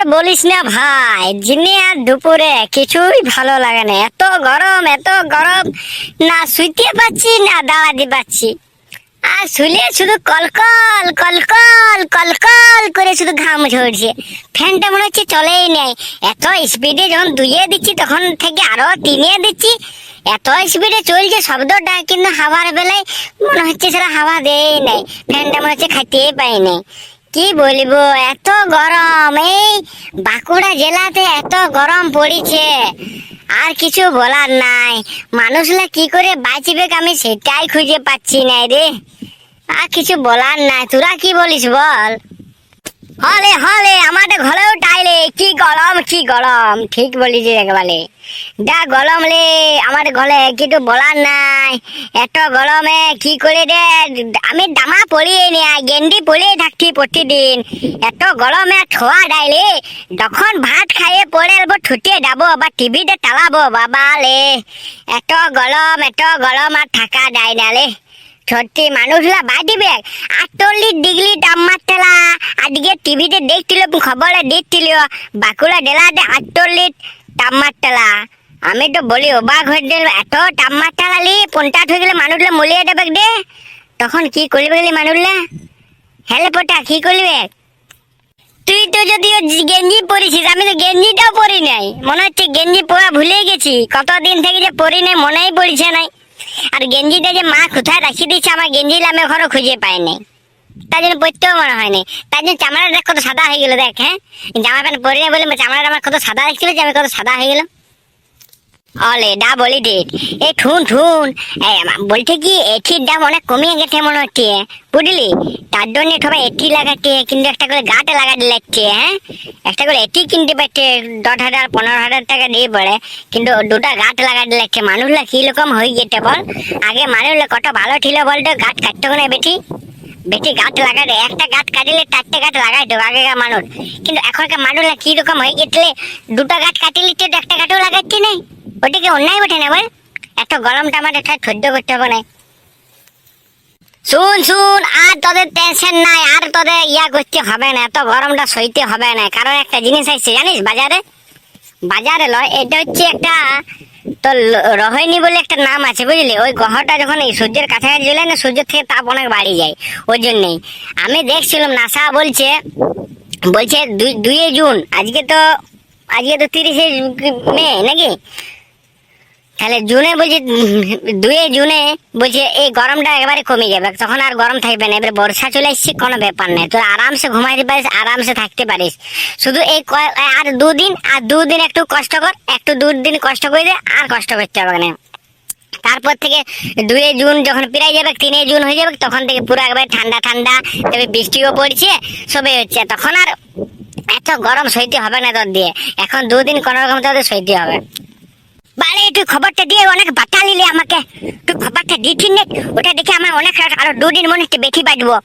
আর বলিস না ভাই, দিনে আর দুপুরে কিছুই ভালো লাগে না। এত গরম এত গরম। না শুইতে পাচ্ছি, না দাঁড়াতে পাচ্ছি। আর শুলে শুধু কলকল কলকল কলকল করে শুধু ঘাম ঝরছে। ফ্যানটা মনে হচ্ছে চলেই নেই। এত স্পিডে যখন দুইয়ে দিচ্ছি, তখন থেকে আরও তিনে দিচ্ছি। এত স্পিডে চলছে, শব্দটা কিন্তু হাওয়ার বেলায় মনে হচ্ছে সেটা হাওয়া দেয় নাই। ফ্যানটা মনে হচ্ছে খাইতেই পাই নাই। কি বলব, এত গরম, এই বাঁকুড়া জেলাতে এত গরম পড়েছে। আর কিছু বলার নাই। মানুষরা কি করে বাঁচবে আমি সেটাই খুঁজে পাচ্ছি না রে। আর কিছু বলার নাই। তোরা কি বলিস বল? হলে হলে, আমাদের ঘরেও টাইলে, কি গরম কি গরম। ঠিক বলিস একবারে। যা গরম রে, আমার ঘরে কিছু বলার নাই। এত গরমে কি করে রে, আমি জামা পরিয়ে নি গেন্ডি পরিয়ে থাকছি প্রতিদিন। এত গরমে ছোঁয়া ডাইলে যখন ভাত খাইয়ে পড়ে এলবো, ছুটিয়ে যাব বা টিভিতে চালাবো, বাবা লে এত গরম এত গরম আর থাকা যায় না রে। সত্যি মানুষরা বাদিবে আটচল্লিশ ডিগ্রি তাপমাত্রা। আজকে টিভিতে দেখছিল, খবরে দিচ্ছিল বাঁকুড়া জেলাতে আটচল্লিশ তাপমাত্রা। আমি তো বলি, অবাক হয়ে গেল, এত তাপমাত্রা লি পঞ্চাশ হয়ে গেলে মানুষরা মলিয়ে যাবে দে তখন কি করবে গেলি মানুষরা পোটা কি করবে? তুই তো যদিও গেঞ্জি পরিছিস, আমি তো গেঞ্জিটাও পরি নাই। মনে হচ্ছে গেঞ্জি পরা ভুলে গেছি। কতদিন থেকে যে পরি নাই, মনেই পড়ছে নাই। আর গেঞ্জিটা যে মা কোথায় রাখি দিয়েছে আমার গেঞ্জি আমি এখনও খুঁজে পাইনি। তার জন্য পরতেও মনে হয়নি। তার জন্য চামড়াটা কত সাদা হয়ে গেল দেখ হ্যাঁ? জামা প্যান্ট পরে বলে, চামড়াটা আমার কত সাদা দেখছিল যে আমি কত সাদা হয়ে গেলাম। অলে দা বলি ডিট এই ঠুন ঠুন। বলছে কি এঠির দাম অনেক কমিয়ে গেছে মনে হচ্ছে। বুঝলি? তার জন্য সবাই এটি লাগাচ্ছে, কিন্তু একটা করে গাটে লাগাতে লাগছে হ্যাঁ? একটা করে এটি কিনতে পারছে, দশ হাজার, পনেরো হাজার টাকা দিয়ে পড়ে, কিন্তু দুটা গাছ লাগাতে লাগছে। মানুষরা কীরকম হয়ে যেতে বল? আগে মানুষরা কত ভালো ছিল বলতো গাছ কাটতো না বেশি বেশি গাছ লাগাতে একটা গাছ কাটিলে চারটে গাছ লাগাইতো আগেকার মানুষ। কিন্তু এখনকার মানুষরা কীরকম হয়ে গেছিলে দুটো গাছ কাটিলে তো একটা গাছও লাগাচ্ছে নাই ওটা কি অন্যায় ওঠে না বল? এত গরমটা আমাদের একটা সহ্য করতে হবে না। শুন শুন, আর তোদের টেনশন নাই, আর তোদের ইয়া করতে হবে না, এত গরমটা সইতে হবে না। কারণ একটা জিনিস আসছে জানিস বাজারে? বাজারে লয়, এটা হচ্ছে একটা তোর রোহিণী বলে একটা নাম আছে, বুঝলি? ওই গ্রহটা যখন এই সূর্যের কাছাকাছি চলে না সূর্যের থেকে তাপ অনেক বাড়ি যায়, ওই জন্যই। আমি দেখছিলাম নাসা বলছে বলছে দুই দুই জুন, আজকে তো আজকে তো তিরিশে মে, নাকি? তাহলে জুনে বলছি, দুয়ে জুনে বলছে, এই গরমটা একেবারে কমে যাবে। তখন আর গরম থাকবে না। এবারে বর্ষা চলে আসছে কোনো ব্যাপার নেই। তোর আরামসে ঘুমাইতে পারিস, আরামসে থাকতে পারিস। শুধু এই আর দুদিন আর দুদিন একটু কষ্ট কর, একটু দুদিন কষ্ট করে দে, আর কষ্ট করতে হবে না। তারপর থেকে দুয়ে জুন যখন প্রায় যাবে, তিনে জুন হয়ে যাবে, তখন থেকে পুরো একবারে ঠান্ডা ঠান্ডা, তবে বৃষ্টিও পড়ছে সবই হচ্ছে। তখন আর এত গরম সইতে হবে না তোর দিয়ে। এখন দুদিন কোনো রকম তোদের সইতে হবে। তুই খবরটা দিয়ে অনেক বাতা নিলে আমাকে। তুই খবরটা দিচ্ছিস না, ওটা দেখে আমার অনেক আরও দুদিন মনে হচ্ছে বেশি বাঁচবো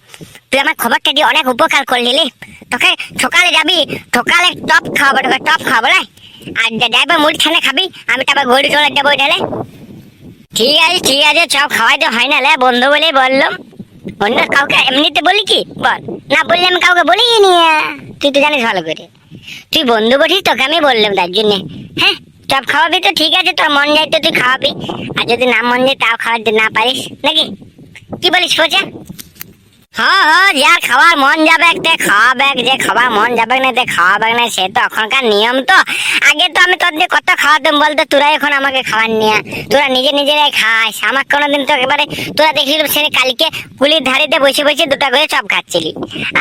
তুই আমার খবরটা দিয়ে অনেক উপকার করলি। তোকে সকালে যাবি, সকালে টপ খাওয়াবো, তোকে টপ খাওয়াবো রে আর ড্রাইভার মুড়ি ছানে খাবি, আমি তারপর গড়ি চলে যাব ঢেলে ঠিক আছে ঠিক আছে, সব খাওয়াইতে হয় না লে, বন্ধু বলেই বললাম। অন্য কাউকে এমনিতে বলি কি? বল। না বললে আমি কাউকে বলি নি। তুই তো জানিস ভালো করে। তুই বন্ধু বলিস, তোকে আমি বললাম তার জন্য। হ্যাঁ? সব খাওয়াবি তো ঠিক আছে, তোর মন যায় তো তুই খাওয়াবি। আর যদি না মন যায়, তাও খাওয়াতে না পারিস, নাকি? কি বলিস, সোজা? হ্যাঁ হ্যাঁ যার খাওয়ার মন যাবে, তে খাওয়াবে, যে খাবার মন যাবে না, তে খাওয়াবে না, সে তো এখনকার নিয়ম তো। আগে তো আমি তোর দিয়ে কত খাওয়াতাম বলতো তোরা এখন আমাকে খাওয়ার নিয়ে তোরা নিজে নিজেরাই খাস। আমার কোনোদিন তো একেবারে, তোরা দেখলি সে কালকে কুলির ধারিতে বসে বসে দুটা করে চপ খাচ্ছিলি।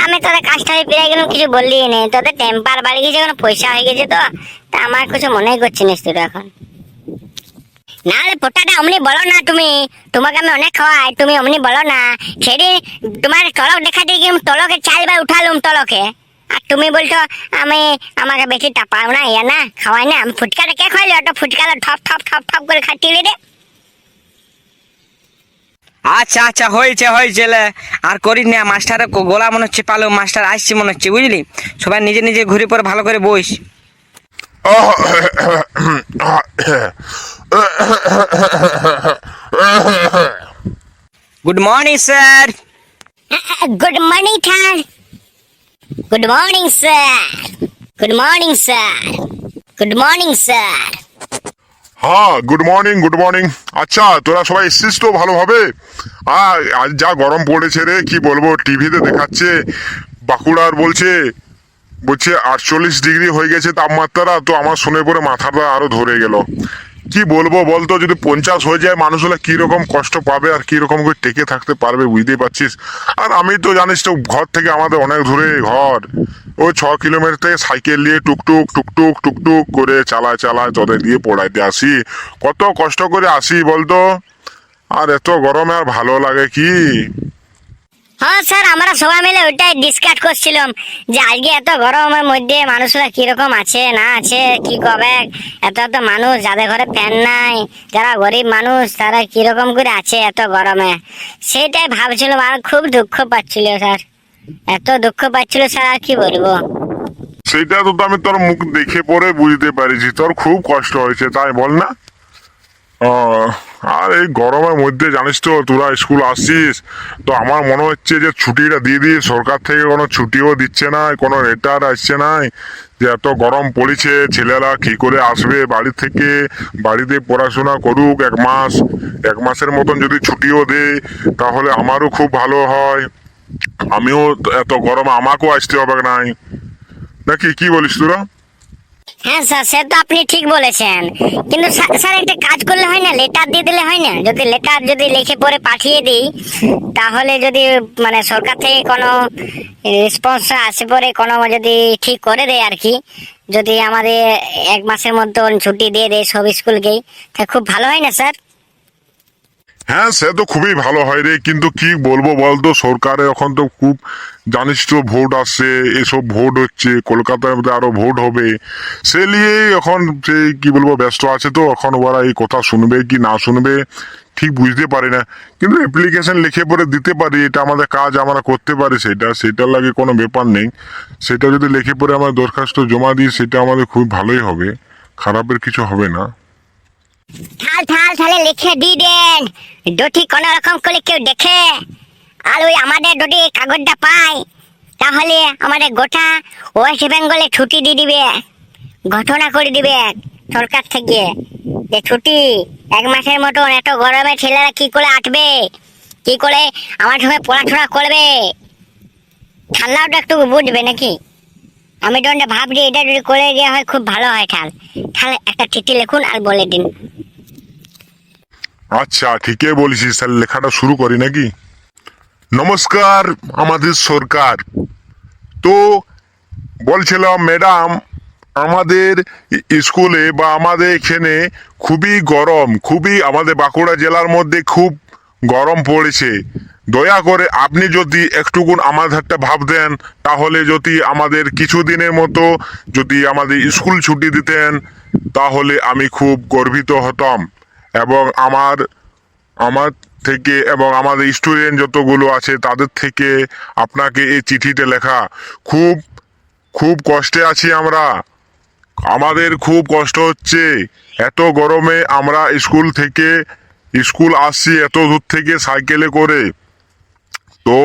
আমি তোদের কাজটা পেয়ে গেলাম, কিছু বললি নেই তোদের টেম্পার বাড়ি গেছে কোনো পয়সা হয়ে গেছে তো। তা আমার কিছু মনেই করছি না তোরা এখন। না রে পোটাটা অমনি বলো না তুমি। তোমাকে আমি অনেক খাওয়াই, তুমি অমনি বলো না। সেদিন তোমার তলক দেখাতে গিয়ে তলকে চালবার উঠালুম তলকে। আর তুমি বলছো, আমি, আমাকে বেশি টাপাও না, ইয়া না, খাওয়াই না। আমি ফুটকাটা কে খাইলি? ওটা ফুটকাটা ঠপ ঠপ ঠপ ঠপ করে খাচ্ছিলি রে। আচ্ছা আচ্ছা হয়েছে হয়েছে আর করিস না মাস্টারের গো- গলা মনে হচ্ছে, পালো মাস্টার আসছে মনে হচ্ছে, বুঝলি? সবাই নিজে নিজে ঘুরে পরে ভালো করে বইস। Good morning sir good morning sir good morning sir good morning sir good morning sir হ্যাঁ গুড মর্নিং গুড মর্নিং আচ্ছা তোরা সবাই এসছিস তো ভালোভাবে? আর আজ যা গরম পড়েছে রে কি বলব টিভিতে দেখাচ্ছে বাঁকুড়ার বলছে বলছে, আটচল্লিশ ডিগ্রি হয়ে গেছে তাপমাত্রা, তো আমার শুনে পরে মাথাটা আরও ধরে গেল। কি বলব বলতো, যদি পঞ্চাশ হয়ে যায়, মানুষগুলো কীরকম কষ্ট পাবে আর কীরকম করে টেকে থাকতে পারবে বুঝতেই পারছিস? আর আমি তো জানিস তো, ঘর থেকে আমাদের অনেক দূরে ঘর। ওই ছ কিলোমিটার থেকে সাইকেল নিয়ে টুকটুক টুকটুক টুকটুক করে চালায় চালায় তোদের দিয়ে পড়াইতে আসি। কত কষ্ট করে আসি বলতো? আর এত গরমে আর ভালো লাগে কি? হ্যাঁ স্যার আমরা সবাই মিলে ওইটাই ডিসকাস করছিলাম যে আজকে এত গরমের মধ্যে মানুষরা কীরকম আছে না আছে কি কবে এত এত মানুষ যাদের ঘরে ফ্যান নাই যারা গরিব মানুষ তারা কীরকম করে আছে এত গরমে? সেটাই ভাবছিলাম আর খুব দুঃখ পাচ্ছিল স্যার। এত দুঃখ পাচ্ছিল স্যার আর কি বলব? সেটা তো আমি তোর মুখ দেখে পরে বুঝতে পারিছি। তোর খুব কষ্ট হয়েছে তাই বল না? ও, আর এই গরমের মধ্যে জানিস তো, তোরা স্কুল আসছিস, তো আমার মনে হচ্ছে যে ছুটিটা দিয়ে দিই সরকার থেকে কোনো ছুটিও দিচ্ছে না, কোনো রেটার আসছে না। যে এত গরম পড়েছে, ছেলেরা কি করে আসবে বাড়ি থেকে? বাড়িতে পড়াশোনা করুক এক মাস, এক মাসের মতন যদি ছুটিও দে, তাহলে আমারও খুব ভালো হয়। আমিও এত গরমে আমাকেও আসতে হবে নাই নাকি কি বলিস তোরা? হ্যাঁ স্যার, সে তো আপনি ঠিক বলেছেন। কিন্তু স্যার- একটা কাজ করলে হয় না লেটার দিয়ে দিলে হয় না? যদি লেটার যদি লিখে পরে পাঠিয়ে দিই, তাহলে যদি মানে সরকার থেকে কোনো রেসপন্স আসে পরে, কোনো যদি ঠিক করে দেয় আর কি, যদি আমাদের এক মাসের মধ্যে ছুটি দিয়ে দেয় সব স্কুলকেই, তা খুব ভালো হয় না, স্যার? হ্যাঁ সে তো খুবই ভালো হয় রে, কিন্তু কি বলব বলতো, সরকারে এখন তো খুব জানিস তো ভোট আসছে, এসব ভোট হচ্ছে কলকাতার মধ্যে আরও ভোট হবে। সে নিয়ে এখন সে কি বলব ব্যস্ত আছে তো, এখন ওরা এই কথা শুনবে কি না শুনবে, ঠিক বুঝতে পারি না। কিন্তু অ্যাপ্লিকেশন লিখে পরে দিতে পারি, এটা আমাদের কাজ, আমরা করতে পারি সেটা, সেটার লাগে কোনো ব্যাপার নেই। সেটা যদি লিখে পরে আমরা দরখাস্ত জমা দিই, সেটা আমাদের খুব ভালোই হবে, খারাপের কিছু হবে না। থাল থাল থালে লিখে দিয়ে দেন। ডটি কোনো রকম করে কেউ দেখে। আর ওই আমাদের ডটি কাগজটা পায়, তাহলে আমাদের গোটা ওয়েস্ট বেঙ্গলে ছুটি দিয়ে দিবে। ঘটনা করে দিবে সরকার থেকে যে ছুটি এক মাসের মতন, এত গরমে ছেলেরা কি করে আটবে কি করে আমার সঙ্গে পড়াশোনা করবে? ঠান্ডাটা একটু বুঝবে নাকি? আমি ওটা ভাবছি এটা যদি করে দেওয়া হয়, খুব ভালো হয় ঠাল তাহলে একটা চিঠি লিখুন আর বলে দিন। আচ্ছা ঠিকই বলেছিস, তাহলে লেখাটা শুরু করি নাকি? নমস্কার, আমাদের সরকার। তো, বলছিলাম, ম্যাডাম, আমাদের স্কুলে বা আমাদের এখানে খুবই গরম, খুবই আমাদের বাঁকুড়া জেলার মধ্যে খুব গরম পড়েছে। দয়া করে আপনি যদি একটুকুন আমাদেরটা ভাবতেন তাহলে যদি আমাদের কিছুদিনের মতো যদি আমাদের স্কুল ছুটি দিতেন, তাহলে আমি খুব গর্বিত হতাম। এবং আমার আমার থেকে এবং আমাদের স্টুডেন্ট যতগুলো আছে, তাদের থেকে আপনাকে এই চিঠিতে লেখা। খুব খুব কষ্টে আছি আমরা। আমাদের খুব কষ্ট হচ্ছে। এত গরমে আমরা স্কুল থেকে, স্কুল আসছি এত দূর থেকে সাইকেলে করে। তো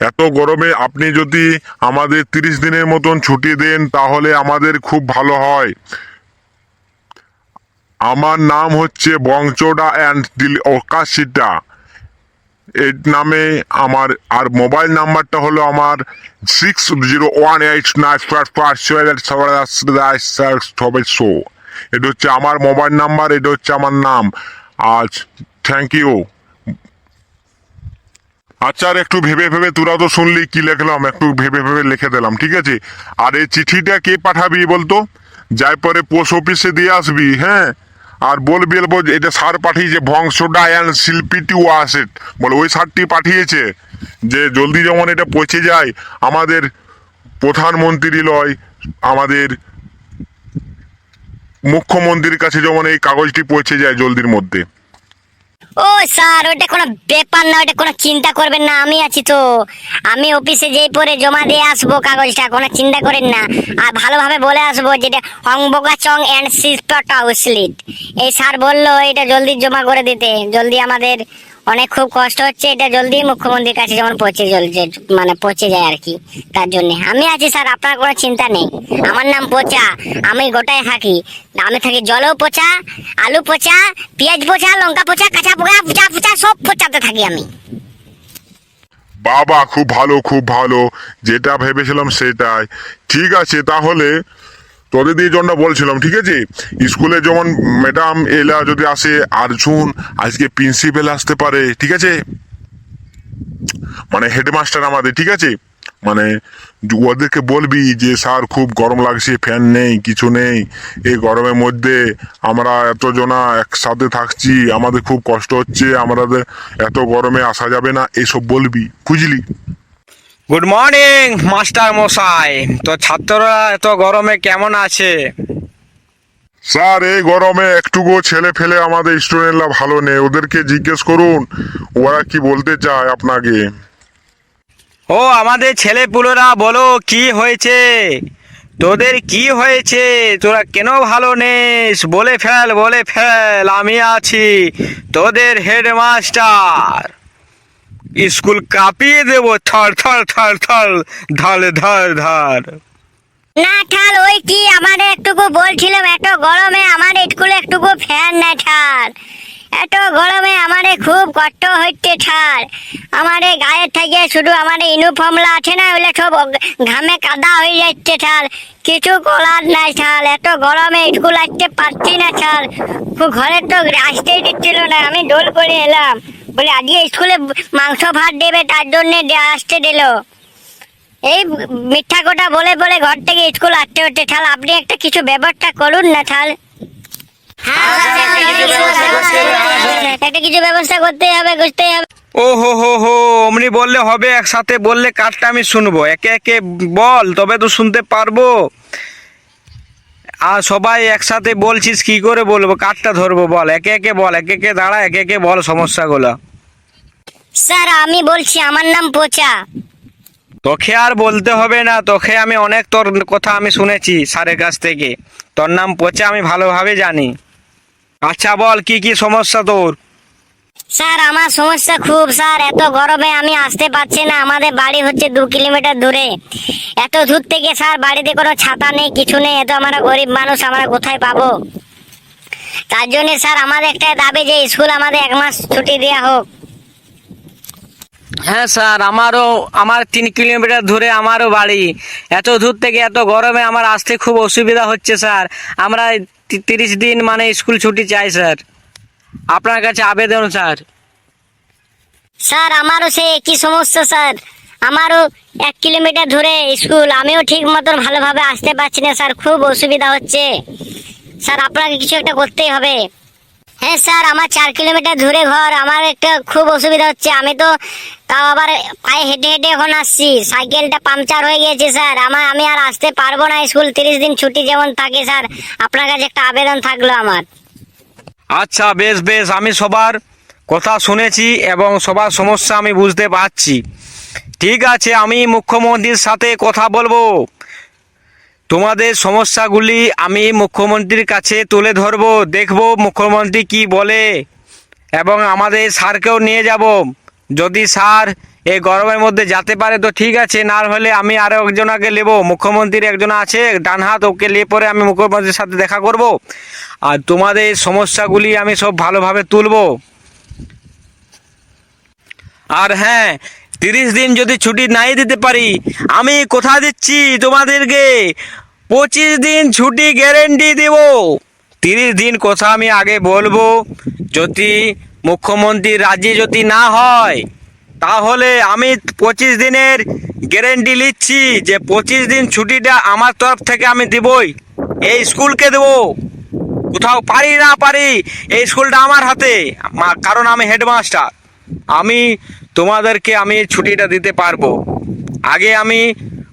এত গরমে আপনি যদি আমাদের তিরিশ দিনের মতন ছুটি দেন, তাহলে আমাদের খুব ভালো হয়। আমার নাম হচ্ছে বংচোডা অ্যান্ড দিল ওকাশিটা এর নামে আমার আর মোবাইল নাম্বারটা হলো আমার six zero one eight nine five five seven so এটা হচ্ছে আমার মোবাইল নাম্বার, এটা হচ্ছে আমার নাম। আজ থ্যাংক ইউ আচ্ছা আর একটু ভেবে ভেবে তোরা তো শুনলি কি লেখলাম, একটু ভেবে ভেবে লিখে দিলাম, ঠিক আছে? আর এই চিঠিটা কে পাঠাবি বলতো? যাই পরে পোস্ট অফিসে দিয়ে আসবি হ্যাঁ? আর বলবি বলব, এটা সার পাঠিয়েছে, ভংসডা অ্যান্ড শিল্পীটি ওয়াসেট বলে, ওই সারটি পাঠিয়েছে যে জলদি যেমন এটা পৌঁছে যায়, আমাদের প্রধানমন্ত্রী লয়, আমাদের মুখ্যমন্ত্রীর কাছে যেমন এই কাগজটি পৌঁছে যায় জলদির মধ্যে। ও স্যার, ওটা কোনো ব্যাপার না, ওটা কোনো চিন্তা করবেন না, আমি আছি তো। আমি অফিসে যেই পরে জমা দিয়ে আসব কাগজটা, কোনো চিন্তা করেন না। আর ভালোভাবে বলে আসব যেটা হংবোকা চং অ্যান্ড সিস্পটা উসলিট এই স্যার বলল, এটা জলদি জমা করে দিতে, জলদি আমাদের অনেক খুব কষ্ট হচ্ছে, এটা জলদি মুখ্যমন্ত্রীর কাছে যেমন পৌঁছে চলছে মানে পৌঁছে যায় আর কি, তার জন্য। আমি আছি স্যার, আপনার কোনো চিন্তা নেই। আমার নাম পচা, আমি গোটায় থাকি আমি থাকি জলও পচা, আলু পচা, পেঁয়াজ পচা, লঙ্কা পচা, কাঁচা পোকা পচা পচা, সব পচাতে থাকি আমি। বাবা, খুব ভালো খুব ভালো। যেটা ভেবেছিলাম সেটাই। ঠিক আছে, তাহলে তোদের দিয়ে জনটা বলছিলাম, ঠিক আছে? স্কুলে যেমন ম্যাডাম এলা যদি আসে আর শুন আজকে প্রিন্সিপাল আসতে পারে, ঠিক আছে? মানে হেডমাস্টার আমাদের, ঠিক আছে? মানে ওদেরকে বলবি যে, স্যার, খুব গরম লাগছে, ফ্যান নেই, কিছু নেই। এই গরমের মধ্যে আমরা এতজনা একসাথে থাকছি, আমাদের খুব কষ্ট হচ্ছে, আমাদের এত গরমে আসা যাবে না। এসব বলবি, বুঝলি? গুড মর্নিং মাস্টার মশাই তো ছাত্ররা এত গরমে কেমন আছে? স্যার এই গরমে একটুকু ছেলে ফেলে আমাদের স্টুডেন্টরা ভালো নেই। ওদেরকে জিজ্ঞেস করুন ওরা কি বলতে চায় আপনাকে? ও আমাদের ছেলে পুলোরা বলো কি হয়েছে? তোদের কি হয়েছে? তোরা কেন ভালো নেস? বলে ফেল বলে ফেল আমি আছি তোদের হেডমাস্টার স্কুল কাঁপিয়ে দেবো, থর থর থর থর, ধর ধর ধর। না, ঠাল, ওই কি আমার একটুকু বলছিলাম, এত গরমে আমার স্কুলে একটুকু ফ্যান না ঠাল। এত গরমে আমারে খুব কষ্ট হচ্ছে, ঠাল। আমারে গায়ে থেকে শুধু আমার ইউনিফর্মলা আছে না, ওগুলো সব ঘামে কাদা হয়ে যাচ্ছে, ঠাল। কিছু করার নাই, ঠাল, এত গরমে স্কুল আসতে পারছি না, ঠাল। ঘরে তো আসতেই দিচ্ছিল না, আমি দোল করে এলাম। বলে, আজকে স্কুলে মাংস ভাত দেবে, তার জন্য আসতে দিলো। এই মিথ্যা কথা বলে বলে ঘর থেকে স্কুল আসতে হচ্ছে। তাহলে আপনি একটা কিছু ব্যবস্থা করুন না তাহলে একটা কিছু ব্যবস্থা করতে হবে করতে হবে। ও হো হো হো, অমনি বললে হবে, একসাথে বললে কারটা আমি শুনব। একে একে বল, তবে তো শুনতে পারব। আর সবাই একসাথে বলছিস, কি করে বলব? কারটা ধরবো, বল। একে একে বল, একে একে দাঁড়া, একে একে বল সমস্যাগুলো। স্যার আমি বলছি আমার নাম পোচা। তোকে আর বলতে হবে না তোকে আমি অনেক তোর কথা আমি শুনেছি স্যারের কাছ থেকে। তোর নাম পচে আমি ভালোভাবে জানি। আচ্ছা বল কি কি সমস্যা তোর? স্যার আমার সমস্যা খুব স্যার এত গরমে আমি আসতে পারছি না আমাদের বাড়ি হচ্ছে দু কিলোমিটার দূরে। এত দূর থেকে স্যার বাড়িতে কোনো ছাতা নেই কিছু নেই এত আমরা গরিব মানুষ আমরা কোথায় পাবো? তার জন্য স্যার আমাদের একটা দাবি যে স্কুল আমাদের এক মাস ছুটি দেওয়া হোক। হ্যাঁ স্যার, আমারও, আমার তিন কিলোমিটার দূরে আমারও বাড়ি। এত দূর থেকে এত গরমে আমার আসতে খুব অসুবিধা হচ্ছে স্যার। আমরা তিরিশ দিন মানে স্কুল ছুটি চাই স্যার। আপনার কাছে আবেদন স্যার। স্যার, আমারও সেই একই সমস্যা স্যার। আমারও এক কিলোমিটার ধরে স্কুল। আমিও ঠিক মতন ভালোভাবে আসতে পারছি না স্যার, খুব অসুবিধা হচ্ছে। স্যার, আপনাকে কিছু একটা করতেই হবে। হ্যাঁ স্যার, আমার চার কিলোমিটার দূরে ঘর, আমার একটা খুব অসুবিধা হচ্ছে। আমি তো তাও আবার পায়ে হেঁটে হেঁটে এখন আসছি। সাইকেলটা পাংচার হয়ে গেছে, স্যার। আমার, আমি আর আসতে পারব না স্কুল, তিরিশ দিন ছুটি যেমন থাকে, স্যার। আপনার কাছে একটা আবেদন থাকল আমার। আচ্ছা বেশ বেশ, আমি সবার কথা শুনেছি এবং সবার সমস্যা আমি বুঝতে পারছি। ঠিক আছে, আমি মুখ্যমন্ত্রীর সাথে কথা বলব। তোমাদের সমস্যাগুলি আমি মুখ্যমন্ত্রীর কাছে তুলে ধরবো, দেখব মুখ্যমন্ত্রী কি বলে। এবং আমাদের স্যারকেও নিয়ে যাব। যদি স্যার এই গরমের মধ্যে যেতে পারে তো ঠিক আছে, না হলে আমি আরও একজনাকে নেব মুখ্যমন্ত্রীর একজন আছে, ডান হাত ওকে নিয়ে পরে আমি মুখ্যমন্ত্রীর সাথে দেখা করব। আর তোমাদের সমস্যাগুলি আমি সব ভালোভাবে তুলব। আর হ্যাঁ তিরিশ দিন যদি ছুটি নাই দিতে পারি, আমি কথা দিচ্ছি তোমাদেরকে। পঁচিশ দিন ছুটি গ্যারেন্টি দেব। তিরিশ দিন কথা আমি আগে বলব। যদি মুখ্যমন্ত্রী রাজি যদি না হয়, তাহলে আমি পঁচিশ দিনের গ্যারেন্টি নিচ্ছি যে পঁচিশ দিন ছুটিটা আমার তরফ থেকে আমি দেবই। এই স্কুলকে দেবো। কোথাও পারি না পারি, এই স্কুলটা আমার হাতে। কারণ আমি হেডমাস্টার। আমি তোমাদেরকে আমি ছুটিটা দিতে পারব। আগে আমি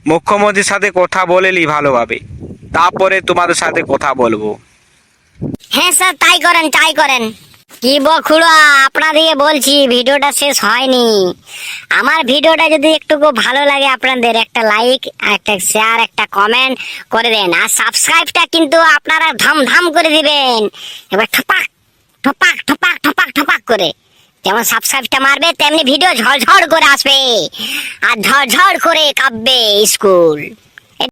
মুখ্যমন্ত্রীর সাথে কথা বলে নি ভালোভাবে। তারপরে তোমাদের সাথে কথা বলব। হ্যাঁ স্যার, তাই করেন তাই করেন। কি বখুড়া? আপনাদিকে বলছি, ভিডিওটা শেষ হয়নি। আমার ভিডিওটা যদি একটু ভালো লাগে আপনাদের, একটা লাইক একটা শেয়ার একটা কমেন্ট করে দেন। আর সাবস্ক্রাইবটা কিন্তু আপনারা ধাম ধাম করে দিবেন। এবার ঠপাক ঠপাক ঠপাক ঠপাক ঠপাক করে। যেমন সাবস্ক্রাইবটা মারবে, তেমনি ভিডিও ঝড়ঝড় করে আসবে। আর ঝড়ঝড় করে কাঁপবে স্কুল